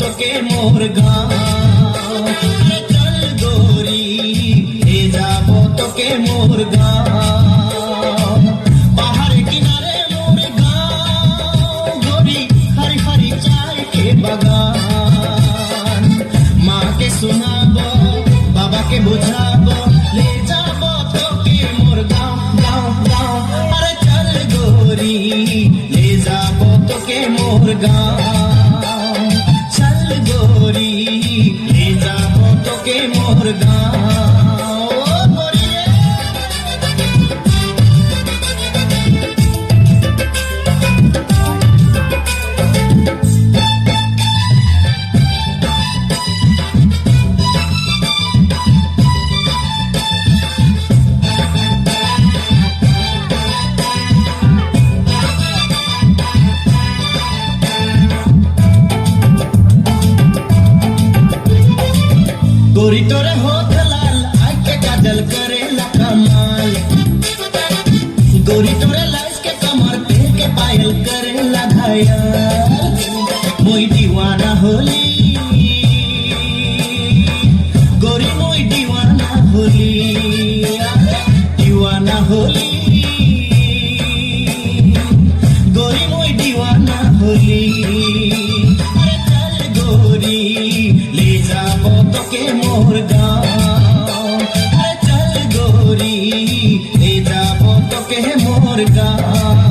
তোকে মোর গাঁও চল গোরি, এ যাব তোকে মোর গাঁও পাহাড় কিনারে মোর গাঁও গোরি হরি হরি চায় কে বাগান? মাকে শোনাবো, বাবাকে বোঝাবো লে যাব তোকে মোর গাঁও গাঁও গাঁও আরে চল গোরি। লে যাব গাঁও চল গোরি লে যাব তোকে মোর গাঁও করি তোরে হোক লাল, আইকে কাজল মই দিওয়ানা হলি। গরি, মই দিওয়ানা হলি। দিওয়ানা হলি। গরি, মই মতকে মোর গাও চল গোরি এ যাব তোকে মোর গাও